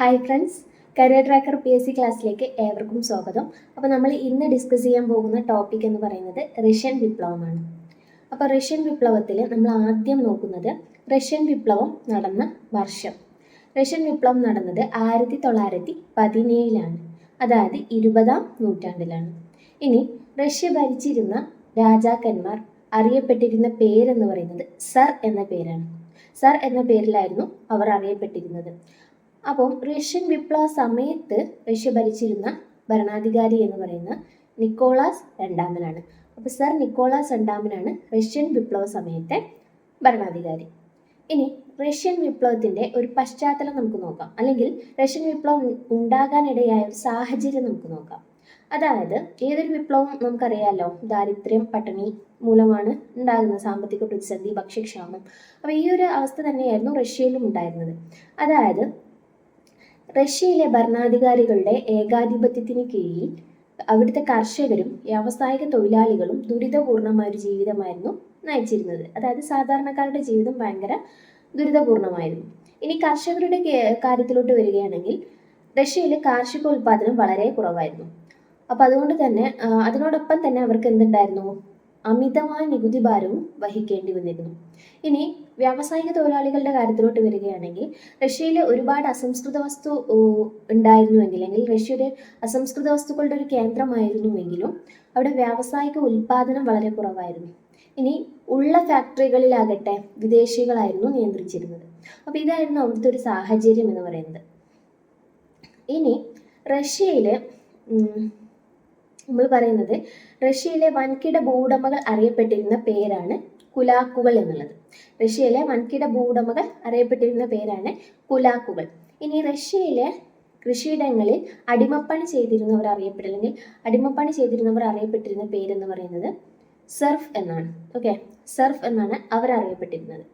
Hi friends career tracker P S C ക്ലാസ്സിലേക്ക് ഏവർക്കും സ്വാഗതം. അപ്പോൾ നമ്മൾ ഇന്ന് ഡിസ്കസ് ചെയ്യാൻ പോകുന്ന ടോപ്പിക് എന്ന് പറയുന്നത് റഷ്യൻ വിപ്ലവമാണ്. അപ്പോൾ റഷ്യൻ വിപ്ലവത്തിൽ നമ്മൾ ആദ്യം നോക്കുന്നത് റഷ്യൻ വിപ്ലവം നടന്ന വർഷം. റഷ്യൻ വിപ്ലവം നടന്നത് ആയിരത്തി തൊള്ളായിരത്തി പതിനേഴിലാണ് അതായത് ഇരുപതാം നൂറ്റാണ്ടിലാണ്. ഇനി റഷ്യ ഭരിച്ചിരുന്ന രാജാക്കന്മാർ അറിയപ്പെട്ടിരുന്ന പേരെന്ന് പറയുന്നത് സർ എന്ന പേരാണ്. സർ എന്ന പേരിലായിരുന്നു അവർ അറിയപ്പെട്ടിരുന്നത്. അപ്പം റഷ്യൻ വിപ്ലവ സമയത്ത് റഷ്യ ഭരിച്ചിരുന്ന ഭരണാധികാരി എന്ന് പറയുന്ന നിക്കോളാസ് രണ്ടാമനാണ്. അപ്പോൾ സർ നിക്കോളാസ് രണ്ടാമനാണ് റഷ്യൻ വിപ്ലവ സമയത്തെ ഭരണാധികാരി. ഇനി റഷ്യൻ വിപ്ലവത്തിന്റെ ഒരു പശ്ചാത്തലം നമുക്ക് നോക്കാം. അല്ലെങ്കിൽ റഷ്യൻ വിപ്ലവം ഉണ്ടാകാനിടയായ ഒരു സാഹചര്യം നമുക്ക് നോക്കാം. അതായത് ഏതൊരു വിപ്ലവം നമുക്കറിയാമല്ലോ ദാരിദ്ര്യം പട്ടിണി മൂലമാണ് ഉണ്ടാകുന്നത് സാമ്പത്തിക പ്രതിസന്ധി ഭക്ഷ്യക്ഷാമം. അപ്പോൾ ഈ ഒരു അവസ്ഥ തന്നെയായിരുന്നു റഷ്യയിലും ഉണ്ടായിരുന്നത്. അതായത് റഷ്യയിലെ ഭരണാധികാരികളുടെ ഏകാധിപത്യത്തിന് കീഴിൽ അവിടുത്തെ കർഷകരും വ്യാവസായിക തൊഴിലാളികളും ദുരിതപൂർണമായ ഒരു ജീവിതമായിരുന്നു നയിച്ചിരുന്നത്. അതായത് സാധാരണക്കാരുടെ ജീവിതം ഭയങ്കര ദുരിതപൂർണമായിരുന്നു. ഇനി കർഷകരുടെ കാര്യത്തിലോട്ട് വരികയാണെങ്കിൽ റഷ്യയിലെ കാർഷിക ഉൽപാദനം വളരെ കുറവായിരുന്നു. അപ്പം അതുകൊണ്ട് തന്നെ അതിനോടൊപ്പം തന്നെ അവർക്ക് എന്തുണ്ടായിരുന്നു? അമിതമായ നികുതി ഭാരവും വഹിക്കേണ്ടി വന്നിരുന്നു. ഇനി വ്യാവസായിക തൊഴിലാളികളുടെ കാര്യത്തിലോട്ട് വരികയാണെങ്കിൽ റഷ്യയിൽ ഒരുപാട് അസംസ്കൃത വസ്തു ഉണ്ടായിരുന്നുവെങ്കിൽ അല്ലെങ്കിൽ റഷ്യ ഒരു അസംസ്കൃത വസ്തുക്കളുടെ ഒരു കേന്ദ്രമായിരുന്നുവെങ്കിലും അവിടെ വ്യാവസായിക ഉൽപാദനം വളരെ കുറവായിരുന്നു. ഇനി ഉള്ള ഫാക്ടറികളിലാകട്ടെ വിദേശികളായിരുന്നു നിയന്ത്രിച്ചിരുന്നത്. അപ്പോൾ ഇതായിരുന്നു അവിടുത്തെ ഒരു സാഹചര്യം എന്ന് പറയുന്നത്. ഇനി റഷ്യയിൽ നമ്മൾ പറയുന്നത് റഷ്യയിലെ വൻകിട ഭൂവുടമകൾ അറിയപ്പെട്ടിരുന്ന പേരാണ് കുലാക്കുകൾ എന്നുള്ളത്. റഷ്യയിലെ വൻകിട ഭൂവുടമകൾ അറിയപ്പെട്ടിരുന്ന പേരാണ് കുലാക്കുകൾ. ഇനി റഷ്യയിലെ കൃഷിയിടങ്ങളിൽ അടിമപ്പണി ചെയ്തിരുന്നവർ അറിയപ്പെട്ട അല്ലെങ്കിൽ അടിമപ്പണി ചെയ്തിരുന്നവർ അറിയപ്പെട്ടിരുന്ന പേരെന്ന് പറയുന്നത് സർഫ് എന്നാണ്. ഓക്കെ സർഫ് എന്നാണ് അവർ അറിയപ്പെട്ടിരുന്നത്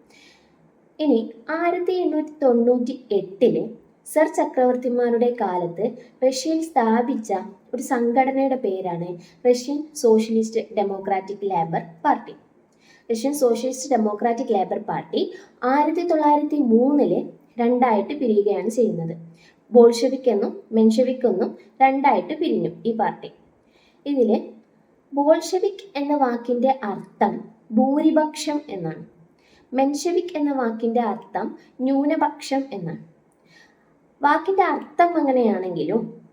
ഇനി ആയിരത്തി എണ്ണൂറ്റി തൊണ്ണൂറ്റി എട്ടിൽ സർ ചക്രവർത്തിമാരുടെ കാലത്ത് റഷ്യയിൽ സ്ഥാപിച്ച ഒരു സംഘടനയുടെ പേരാണ് Russian socialist democratic labour party. Russian socialist democratic labour party ആയിരത്തി തൊള്ളായിരത്തി മൂന്നിൽ രണ്ടായിട്ട് പിരിയുകയാണ് ചെയ്യുന്നത്. ബോൾഷെവിക് എന്നും മെൻഷെവിക് എന്നും രണ്ടായിട്ട് പിരിഞ്ഞു ഈ പാർട്ടി. ഇതിൽ ബോൾഷെവിക് എന്ന വാക്കിന്റെ അർത്ഥം ഭൂരിപക്ഷം എന്നാണ്. മെൻഷെവിക് എന്ന വാക്കിന്റെ അർത്ഥം ന്യൂനപക്ഷം എന്നാണ്. വാക്കിന്റെ അർത്ഥം അങ്ങനെയാണെങ്കിലും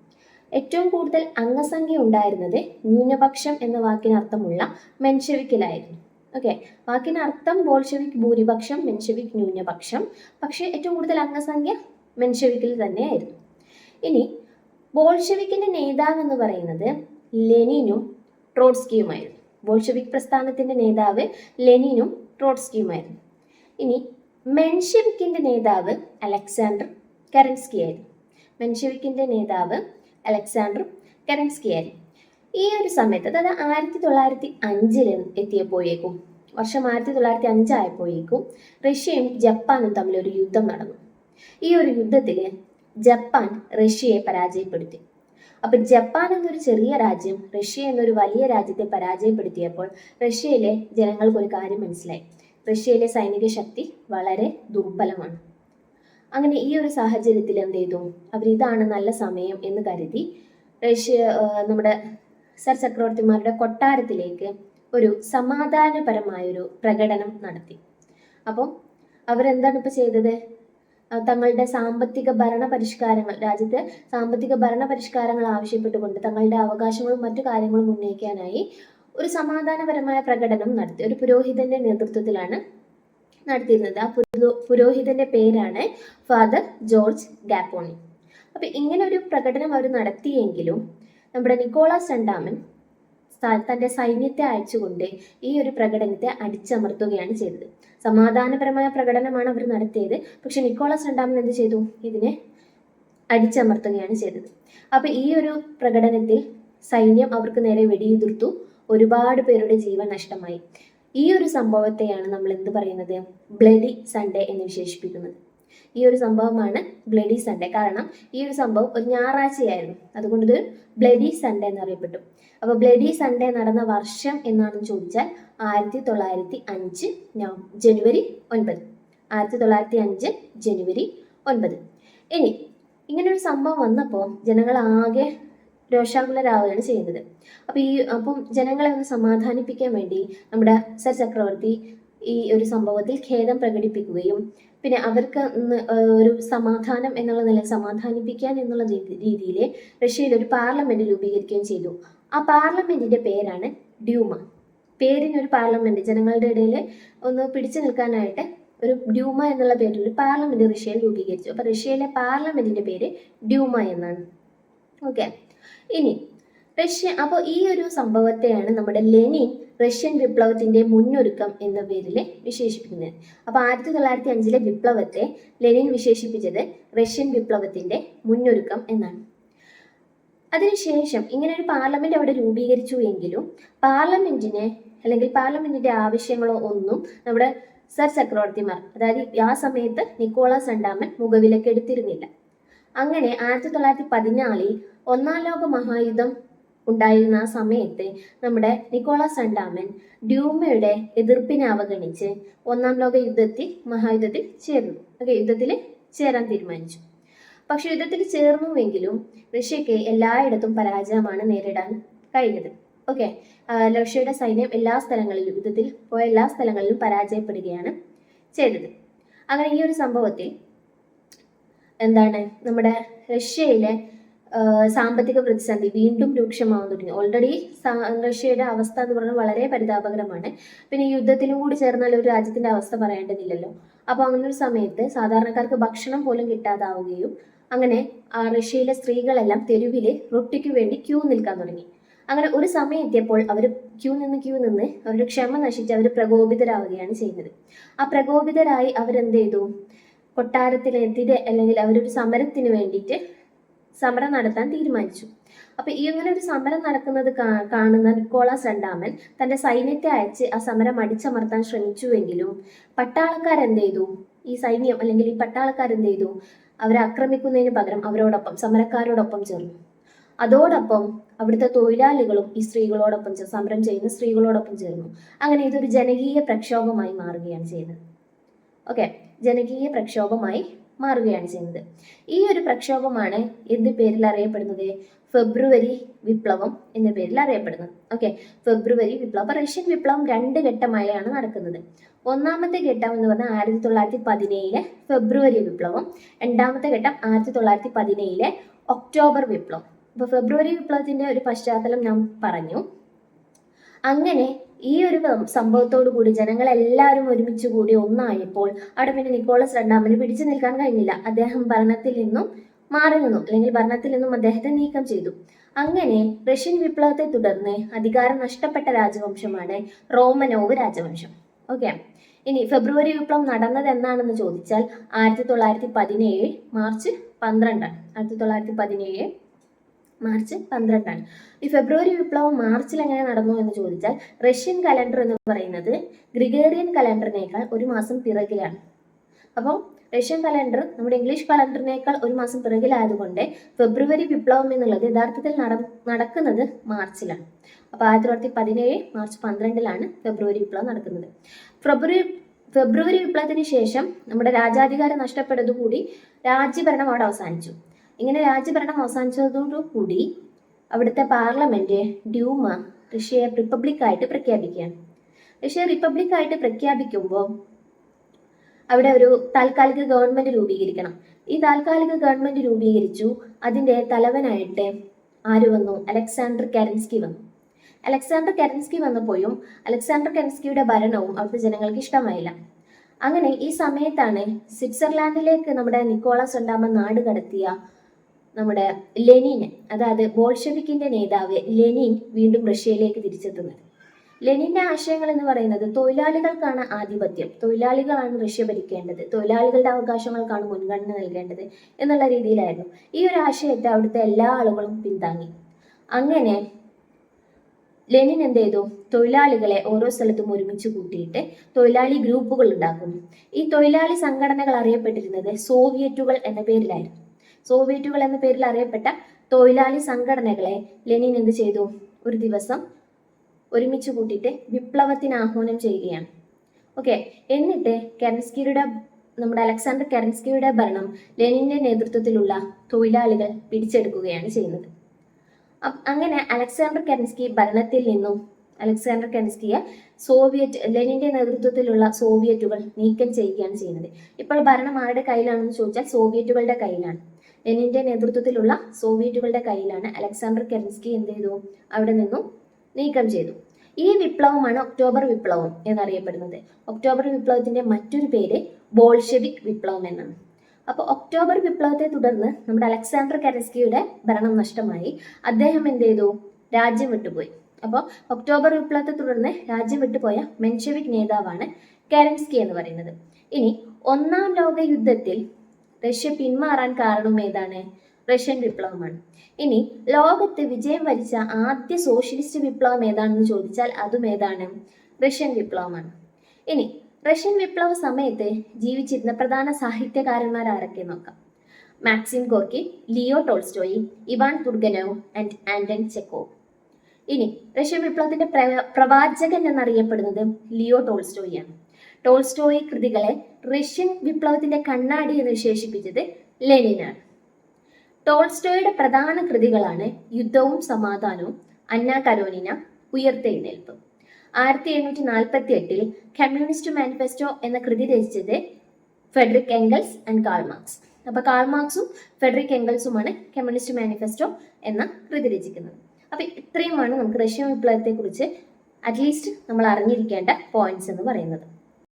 ഏറ്റവും കൂടുതൽ അംഗസംഖ്യ ഉണ്ടായിരുന്നത് ന്യൂനപക്ഷം എന്ന വാക്കിനർത്ഥമുള്ള മെൻഷവിക്കിലായിരുന്നു. ഓക്കെ വാക്കിനർത്ഥം ബോൾഷെവിക് ഭൂരിപക്ഷം മെൻഷവിക് ന്യൂനപക്ഷം. പക്ഷേ ഏറ്റവും കൂടുതൽ അംഗസംഖ്യ മെൻഷവിക്കിൽ തന്നെയായിരുന്നു. ഇനി ബോൾഷെവിക്കിന്റെ നേതാവ് എന്ന് പറയുന്നത് ലെനിനും ട്രോട്സ്കിയുമായിരുന്നു. ബോൾഷെവിക് പ്രസ്ഥാനത്തിന്റെ നേതാവ് ലെനിനും ട്രോട്സ്കിയുമായിരുന്നു. ഇനി മെൻഷെവിക്കിന്റെ നേതാവ് അലക്സാണ്ടർ കെറൻസ്കി ആയിരുന്നു മെൻഷവിക്കിന്റെ നേതാവ് അലക്സാണ്ടർ കരൻസ്കി ആയിരുന്നു ഈ ഒരു സമയത്ത് അതായത് ആയിരത്തി തൊള്ളായിരത്തി അഞ്ചിൽ എത്തിയപ്പോഴേക്കും വർഷം ആയിരത്തി തൊള്ളായിരത്തി അഞ്ചായപ്പോഴേക്കും റഷ്യയും ജപ്പാനും തമ്മിൽ ഒരു യുദ്ധം നടന്നു. ഈ ഒരു യുദ്ധത്തിൽ ജപ്പാൻ റഷ്യയെ പരാജയപ്പെടുത്തി. അപ്പൊ ജപ്പാൻ എന്നൊരു ചെറിയ രാജ്യം റഷ്യ എന്നൊരു വലിയ രാജ്യത്തെ പരാജയപ്പെടുത്തിയപ്പോൾ റഷ്യയിലെ ജനങ്ങൾക്ക് ഒരു കാര്യം മനസ്സിലായി. റഷ്യയിലെ സൈനിക ശക്തി വളരെ ദുർബലമാണ്. അങ്ങനെ ഈ ഒരു സാഹചര്യത്തിൽ എന്ത് ചെയ്തു? അവർ ഇതാണ് നല്ല സമയം എന്ന് കരുതി റഷ്യ നമ്മുടെ സർ ചക്രവർത്തിമാരുടെ കൊട്ടാരത്തിലേക്ക് ഒരു സമാധാനപരമായൊരു പ്രകടനം നടത്തി. അപ്പം അവരെന്താണ് ഇപ്പോൾ ചെയ്തത്? തങ്ങളുടെ സാമ്പത്തിക ഭരണ പരിഷ്കാരങ്ങൾ രാജ്യത്തെ സാമ്പത്തിക ഭരണ പരിഷ്കാരങ്ങൾ ആവശ്യപ്പെട്ടുകൊണ്ട് തങ്ങളുടെ അവകാശങ്ങളും മറ്റു കാര്യങ്ങളും ഉന്നയിക്കാനായി ഒരു സമാധാനപരമായ പ്രകടനം നടത്തി. ഒരു പുരോഹിതന്റെ നേതൃത്വത്തിലാണ് നടത്തിയിരുന്നത്. ആ പുരോഹിതന്റെ പേരാണ് ഫാദർ ജോർജ് ഗാപ്പോണി. അപ്പൊ ഇങ്ങനെ ഒരു പ്രകടനം അവർ നടത്തിയെങ്കിലും നമ്മുടെ നിക്കോളാസ് രണ്ടാമൻ തന്റെ സൈന്യത്തെ അയച്ചുകൊണ്ട് ഈ ഒരു പ്രകടനത്തെ അടിച്ചമർത്തുകയാണ് ചെയ്തത്. സമാധാനപരമായ പ്രകടനമാണ് അവർ നടത്തിയത്. പക്ഷെ നിക്കോളാസ് രണ്ടാമൻ എന്ത് ചെയ്തു? ഇതിനെ അടിച്ചമർത്തുകയാണ് ചെയ്തത്. അപ്പൊ ഈ ഒരു പ്രകടനത്തിൽ സൈന്യം അവർക്ക് നേരെ വെടിയുതിർത്തു. ഒരുപാട് പേരുടെ ജീവൻ നഷ്ടമായി. ഈ ഒരു സംഭവത്തെയാണ് നമ്മൾ എന്ത് പറയുന്നത്? ബ്ലഡി സൺഡേ എന്ന് വിശേഷിപ്പിക്കുന്നത്. ഈ ഒരു സംഭവമാണ് ബ്ലഡി സൺഡേ. കാരണം ഈ ഒരു സംഭവം ഒരു ഞായറാഴ്ചയായിരുന്നു. അതുകൊണ്ട് ഇത് ബ്ലഡി സൺഡേ എന്നറിയപ്പെട്ടു അപ്പോൾ ബ്ലഡി സൺഡേ നടന്ന വർഷം എന്നാണെന്ന് ചോദിച്ചാൽ ആയിരത്തി തൊള്ളായിരത്തി അഞ്ച് നവ- ജനുവരി ഒൻപത്. ആയിരത്തി തൊള്ളായിരത്തി അഞ്ച് ജനുവരി ഒൻപത്. ഇനി ഇങ്ങനെ സംഭവം വന്നപ്പോൾ ജനങ്ങൾ ആകെ രോഷാകുലരാവുകയാണ് ചെയ്യുന്നത്. അപ്പോൾ ഈ അപ്പം ജനങ്ങളെ ഒന്ന് സമാധാനിപ്പിക്കാൻ വേണ്ടി നമ്മുടെ സർ ചക്രവർത്തി ഈ ഒരു സംഭവത്തിൽ ഖേദം പ്രകടിപ്പിക്കുകയും പിന്നെ അവർക്ക് ഒരു സമാധാനം എന്നുള്ള നില സമാധാനിപ്പിക്കാൻ എന്നുള്ള രീതിയിൽ റഷ്യയിൽ ഒരു പാർലമെന്റ് രൂപീകരിക്കുകയും ചെയ്തു. ആ പാർലമെന്റിന്റെ പേരാണ് ഡ്യൂമ. പേരിന് ഒരു പാർലമെന്റ് ജനങ്ങളുടെ ഇടയിൽ ഒന്ന് പിടിച്ചു നിൽക്കാനായിട്ട് ഒരു ഡ്യൂമ എന്നുള്ള പേരിൽ ഒരു പാർലമെന്റ് റഷ്യയിൽ രൂപീകരിച്ചു. അപ്പൊ റഷ്യയിലെ പാർലമെന്റിന്റെ പേര് ഡ്യൂമ എന്നാണ്. ഓക്കെ. ഇനി റഷ്യ അപ്പോൾ ഈ ഒരു സംഭവത്തെയാണ് നമ്മുടെ ലെനിൻ റഷ്യൻ വിപ്ലവത്തിന്റെ മുന്നൊരുക്കം എന്ന പേരിൽ വിശേഷിപ്പിക്കുന്നത്. അപ്പോൾ ആയിരത്തി തൊള്ളായിരത്തി അഞ്ചിലെ വിപ്ലവത്തെ ലെനിൻ വിശേഷിപ്പിച്ചത് റഷ്യൻ വിപ്ലവത്തിന്റെ മുന്നൊരുക്കം എന്നാണ്. അതിനുശേഷം ഇങ്ങനെ ഒരു പാർലമെന്റ് അവിടെ രൂപീകരിച്ചു എങ്കിലും പാർലമെന്റിനെ അല്ലെങ്കിൽ പാർലമെന്റിന്റെ ആവശ്യങ്ങളോ ഒന്നും നമ്മുടെ സർ ചക്രവർത്തിമാർ അതായത് ആ സമയത്ത് നിക്കോളാസ് രണ്ടാമൻ മുഖവിലക്കെടുത്തിരുന്നില്ല അങ്ങനെ ആയിരത്തി തൊള്ളായിരത്തി പതിനാലിൽ ഒന്നാം ലോക മഹായുദ്ധം ഉണ്ടായിരുന്ന ആ സമയത്ത് നമ്മുടെ നിക്കോളാസ് സണ്ടാമൻ ഡ്യൂമയുടെ എതിർപ്പിനെ അവഗണിച്ച് ഒന്നാം ലോക യുദ്ധത്തിൽ മഹായുദ്ധത്തിൽ ചേർന്നു. ഓക്കെ യുദ്ധത്തിൽ ചേരാൻ തീരുമാനിച്ചു. പക്ഷെ യുദ്ധത്തിൽ ചേർന്നുവെങ്കിലും റഷ്യക്ക് എല്ലായിടത്തും പരാജയമാണ് നേരിടാൻ കഴിഞ്ഞത്. ഓക്കെ റഷ്യയുടെ സൈന്യം എല്ലാ സ്ഥലങ്ങളിലും യുദ്ധത്തിൽ പോയ എല്ലാ സ്ഥലങ്ങളിലും പരാജയപ്പെടുകയാണ് ചെയ്തത്. അങ്ങനെ ഈ ഒരു സംഭവത്തിൽ എന്താണ് നമ്മുടെ റഷ്യയിലെ സാമ്പത്തിക പ്രതിസന്ധി വീണ്ടും രൂക്ഷമാവാൻ തുടങ്ങി. ഓൾറെഡി റഷ്യയുടെ അവസ്ഥ എന്ന് പറഞ്ഞാൽ വളരെ പരിതാപകരമാണ്. പിന്നെ യുദ്ധത്തിലും കൂടി ചേർന്നാൽ ഒരു രാജ്യത്തിന്റെ അവസ്ഥ പറയേണ്ടതില്ലല്ലോ. അപ്പോൾ അങ്ങനെ ഒരു സമയത്ത് സാധാരണക്കാർക്ക് ഭക്ഷണം പോലും കിട്ടാതാവുകയും അങ്ങനെ ആ റഷ്യയിലെ സ്ത്രീകളെല്ലാം തെരുവിലെ റൊട്ടിക്ക് വേണ്ടി ക്യൂ നിൽക്കാൻ തുടങ്ങി. അങ്ങനെ ഒരു സമയം എത്തിയപ്പോൾ അവർ ക്യൂ നിന്ന് ക്യൂ നിന്ന് അവരുടെ ക്ഷമ നശിച്ച് അവർ പ്രകോപിതരാവുകയാണ് ചെയ്യുന്നത്. ആ പ്രകോപിതരായി അവരെന്ത് ചെയ്തു? കൊട്ടാരത്തിനെതിരെ അല്ലെങ്കിൽ അവരൊരു സമരത്തിന് വേണ്ടിയിട്ട് സമരം നടത്താൻ തീരുമാനിച്ചു. അപ്പൊ ഈ അങ്ങനെ ഒരു സമരം നടക്കുന്നത് കാണുന്ന നിക്കോളാസ് രണ്ടാമൻ തന്റെ സൈന്യത്തെ അയച്ച് ആ സമരം അടിച്ചമർത്താൻ ശ്രമിച്ചുവെങ്കിലും പട്ടാളക്കാർ എന്ത് ചെയ്തു ഈ സൈന്യം അല്ലെങ്കിൽ ഈ പട്ടാളക്കാർ എന്ത് ചെയ്തു അവരെ ആക്രമിക്കുന്നതിന് പകരം അവരോടൊപ്പം സമരക്കാരോടൊപ്പം ചേർന്നു. അതോടൊപ്പം അവിടുത്തെ തൊഴിലാളികളും ഈ സ്ത്രീകളോടൊപ്പം സമരം ചെയ്യുന്ന സ്ത്രീകളോടൊപ്പം ചേർന്നു. അങ്ങനെ ഇതൊരു ജനകീയ പ്രക്ഷോഭമായി മാറുകയാണ് ചെയ്യുന്നത് ഓക്കെ ജനകീയ പ്രക്ഷോഭമായി മാറുകയാണ് ചെയ്യുന്നത്. ഈ ഒരു പ്രക്ഷോഭമാണ് എന്ത് പേരിൽ അറിയപ്പെടുന്നത്? ഫെബ്രുവരി വിപ്ലവം എന്ന പേരിൽ അറിയപ്പെടുന്നത്. ഓക്കെ ഫെബ്രുവരി വിപ്ലവം. റഷ്യൻ വിപ്ലവം രണ്ട് ഘട്ടമായാണ് നടക്കുന്നത്. ഒന്നാമത്തെ ഘട്ടം എന്ന് പറഞ്ഞാൽ ആയിരത്തി തൊള്ളായിരത്തി പതിനേഴിലെ ഫെബ്രുവരി വിപ്ലവം. രണ്ടാമത്തെ ഘട്ടം ആയിരത്തി തൊള്ളായിരത്തി പതിനേഴിലെ ഒക്ടോബർ വിപ്ലവം. അപ്പൊ ഫെബ്രുവരി വിപ്ലവത്തിന്റെ ഒരു പശ്ചാത്തലം ഞാൻ പറഞ്ഞു. അങ്ങനെ ഈ ഒരു സംഭവത്തോടു കൂടി ജനങ്ങളെല്ലാവരും ഒരുമിച്ച് കൂടി ഒന്നായപ്പോൾ അവിടെ പിന്നെ നിക്കോളസ് രണ്ടാമന് പിടിച്ചു നിൽക്കാൻ കഴിഞ്ഞില്ല. അദ്ദേഹം ഭരണത്തിൽ നിന്നും മാറി നിന്നു. അല്ലെങ്കിൽ ഭരണത്തിൽ നിന്നും അദ്ദേഹത്തെ നീക്കം ചെയ്തു. അങ്ങനെ റഷ്യൻ വിപ്ലവത്തെ തുടർന്ന് അധികാരം നഷ്ടപ്പെട്ട രാജവംശമാണ് റോമനോവ് രാജവംശം. ഓക്കെ ഇനി ഫെബ്രുവരി വിപ്ലവം നടന്നത് എന്നാണെന്ന് ചോദിച്ചാൽ ആയിരത്തി തൊള്ളായിരത്തി പതിനേഴ് മാർച്ച് പന്ത്രണ്ടാണ്. ആയിരത്തി തൊള്ളായിരത്തി പതിനേഴ് മാർച്ച് പന്ത്രണ്ടാണ്. ഈ ഫെബ്രുവരി വിപ്ലവം മാർച്ചിൽ എങ്ങനെ നടന്നു എന്ന് ചോദിച്ചാൽ റഷ്യൻ കലണ്ടർ എന്ന് പറയുന്നത് ഗ്രിഗേറിയൻ കലണ്ടറിനേക്കാൾ ഒരു മാസം പിറകിലാണ്. അപ്പോൾ റഷ്യൻ കലണ്ടർ നമ്മുടെ ഇംഗ്ലീഷ് കലണ്ടറിനേക്കാൾ ഒരു മാസം പിറകിലായതുകൊണ്ട് ഫെബ്രുവരി വിപ്ലവം എന്നുള്ളത് യഥാർത്ഥത്തിൽ നട നടക്കുന്നത് മാർച്ചിലാണ്. അപ്പോൾ ആയിരത്തി തൊള്ളായിരത്തി പതിനേഴ് മാർച്ച് പന്ത്രണ്ടിലാണ് ഫെബ്രുവരി വിപ്ലവം നടക്കുന്നത്. ഫെബ്രുവരി ഫെബ്രുവരി വിപ്ലവത്തിന് ശേഷം നമ്മുടെ രാജാധികാരം നഷ്ടപ്പെട്ടതുകൂടി രാജ്യഭരണം അവിടെ അവസാനിച്ചു. ഇങ്ങനെ രാജ്യഭരണം അവസാനിച്ചതോടുകൂടി അവിടുത്തെ പാർലമെന്റ് ഡ്യൂമ റഷ്യയെ റിപ്പബ്ലിക് ആയിട്ട് പ്രഖ്യാപിക്കുകയാണ് റഷ്യ റിപ്പബ്ലിക് ആയിട്ട് പ്രഖ്യാപിക്കുമ്പോൾ അവിടെ ഒരു താൽക്കാലിക ഗവൺമെന്റ് രൂപീകരിക്കണം. ഈ താൽക്കാലിക ഗവൺമെന്റ് രൂപീകരിച്ചു. അതിന്റെ തലവനായിട്ട് ആര് വന്നു? അലക്സാണ്ടർ കരൻസ്കി വന്നു. അലക്സാണ്ടർ കരൻസ്കി വന്നപ്പോഴും അലക്സാണ്ടർ കരൻസ്കിയുടെ ഭരണവും അവിടുത്തെ ജനങ്ങൾക്ക് ഇഷ്ടമായില്ല. അങ്ങനെ ഈ സമയത്താണ് സ്വിറ്റ്സർലാൻഡിലേക്ക് നമ്മുടെ നിക്കോളാസ് ഉണ്ടാമ നാട് കടത്തിയ നമ്മുടെ ലെനിൻ അതായത് ബോൾഷെവിക്കിന്റെ നേതാവ് ലെനിൻ വീണ്ടും റഷ്യയിലേക്ക് തിരിച്ചെത്തുന്നത്. ലെനിന്റെ ആശയങ്ങൾ എന്ന് പറയുന്നത് തൊഴിലാളികൾക്കാണ് ആധിപത്യം. തൊഴിലാളികളാണ് റഷ്യ ഭരിക്കേണ്ടത്. തൊഴിലാളികളുടെ അവകാശങ്ങൾക്കാണ് മുൻഗണന നൽകേണ്ടത് എന്നുള്ള രീതിയിലായിരുന്നു ഈ ഒരു ആശയത്തെ അവിടുത്തെ എല്ലാ ആളുകളും പിന്താങ്ങി. അങ്ങനെ ലെനിൻ എന്ത് ചെയ്തു? തൊഴിലാളികളെ ഓരോ സ്ഥലത്തും ഒരുമിച്ച് കൂട്ടിയിട്ട് തൊഴിലാളി ഗ്രൂപ്പുകൾ ഉണ്ടാക്കുന്നു. ഈ തൊഴിലാളി സംഘടനകൾ അറിയപ്പെട്ടിരുന്നത് സോവിയറ്റുകൾ എന്ന പേരിലായിരുന്നു. സോവിയറ്റുകൾ എന്ന പേരിൽ അറിയപ്പെട്ട തൊഴിലാളി സംഘടനകളെ ലെനിൻ എന്ത് ചെയ്തു? ഒരു ദിവസം ഒരുമിച്ച് കൂട്ടിയിട്ട് വിപ്ലവത്തിന് ആഹ്വാനം ചെയ്യുകയാണ്. ഓക്കെ എന്നിട്ട് കെറൻസ്കിയുടെ നമ്മുടെ അലക്സാണ്ടർ കെറൻസ്കിയുടെ ഭരണം ലെനിന്റെ നേതൃത്വത്തിലുള്ള തൊഴിലാളികൾ പിടിച്ചെടുക്കുകയാണ് ചെയ്യുന്നത്. അങ്ങനെ അലക്സാണ്ടർ കെറൻസ്കി ഭരണത്തിൽ നിന്നും അലക്സാണ്ടർ കെറൻസ്കിയെ സോവിയറ്റ് ലെനിന്റെ നേതൃത്വത്തിലുള്ള സോവിയറ്റുകൾ നീക്കം ചെയ്യുകയാണ് ചെയ്യുന്നത്. ഇപ്പോൾ ഭരണം ആരുടെ കയ്യിലാണെന്ന് ചോദിച്ചാൽ സോവിയറ്റുകളുടെ കയ്യിലാണ്. ലെനിന്റെ നേതൃത്വത്തിലുള്ള സോവിയറ്റുകളുടെ കയ്യിലാണ് അലക്സാണ്ടർ കെറിൻസ്കി എന്ത് ചെയ്തു? അവിടെ നിന്നും നീക്കം ചെയ്തു. ഈ വിപ്ലവമാണ് ഒക്ടോബർ വിപ്ലവം എന്നറിയപ്പെടുന്നത്. ഒക്ടോബർ വിപ്ലവത്തിന്റെ മറ്റൊരു പേര് ബോൾഷെവിക് വിപ്ലവം എന്നാണ്. അപ്പോൾ ഒക്ടോബർ വിപ്ലവത്തെ തുടർന്ന് നമ്മുടെ അലക്സാണ്ടർ കെറിൻസ്കിയുടെ ഭരണം നഷ്ടമായി. അദ്ദേഹം എന്ത് ചെയ്തു? രാജ്യം വിട്ടുപോയി. അപ്പോൾ ഒക്ടോബർ വിപ്ലവത്തെ തുടർന്ന് രാജ്യം വിട്ടുപോയ മെൻഷെവിക് നേതാവാണ് കെറിൻസ്കി എന്ന് പറയുന്നത്. ഇനി ഒന്നാം ലോക യുദ്ധത്തിൽ റഷ്യ പിന്മാറാൻ കാരണം ഏതാണ്? റഷ്യൻ വിപ്ലവമാണ്. ഇനി ലോകത്ത് വിജയം വരിച്ച ആദ്യ സോഷ്യലിസ്റ്റ് വിപ്ലവം ഏതാണെന്ന് ചോദിച്ചാൽ അതും ഏതാണ്? റഷ്യൻ വിപ്ലവമാണ്. ഇനി റഷ്യൻ വിപ്ലവ സമയത്ത് ജീവിച്ചിരുന്ന പ്രധാന സാഹിത്യകാരന്മാർ ആരൊക്കെ നോക്കാം? Maxim Gorky Leo Tolstoy Ivan Turgenev and Anton Chekhov ഇനി റഷ്യൻ വിപ്ലവത്തിന്റെ പ്ര- പ്രവാചകൻ എന്നറിയപ്പെടുന്നത് ലിയോ ടോൾസ്റ്റോയിയാണ്. ടോൾസ്റ്റോയി കൃതികളെ റഷ്യൻ വിപ്ലവത്തിന്റെ കണ്ണാടി എന്ന് വിശേഷിപ്പിച്ചത് ലെനിനാണ്. ടോൾസ്റ്റോയുടെ പ്രധാന കൃതികളാണ് യുദ്ധവും സമാധാനവും അന്ന കരോനിന ഉയർത്തെഴുന്നേൽപ്പ് ആയിരത്തി എണ്ണൂറ്റി നാൽപ്പത്തി എട്ടിൽ കമ്മ്യൂണിസ്റ്റ് മാനിഫെസ്റ്റോ എന്ന കൃതി രചിച്ചത് Frederick Engels and Karl Marx. അപ്പോൾ കാൾ മാർക്സും ഫെഡറിക് എംഗൽസുമാണ് കമ്മ്യൂണിസ്റ്റ് മാനിഫെസ്റ്റോ എന്ന കൃതി രചിക്കുന്നത്. അപ്പോൾ ഇത്രയുമാണ് നമുക്ക് റഷ്യൻ വിപ്ലവത്തെക്കുറിച്ച് അറ്റ്ലീസ്റ്റ് നമ്മൾ അറിഞ്ഞിരിക്കേണ്ട പോയിന്റ്സ് എന്ന് പറയുന്നത്.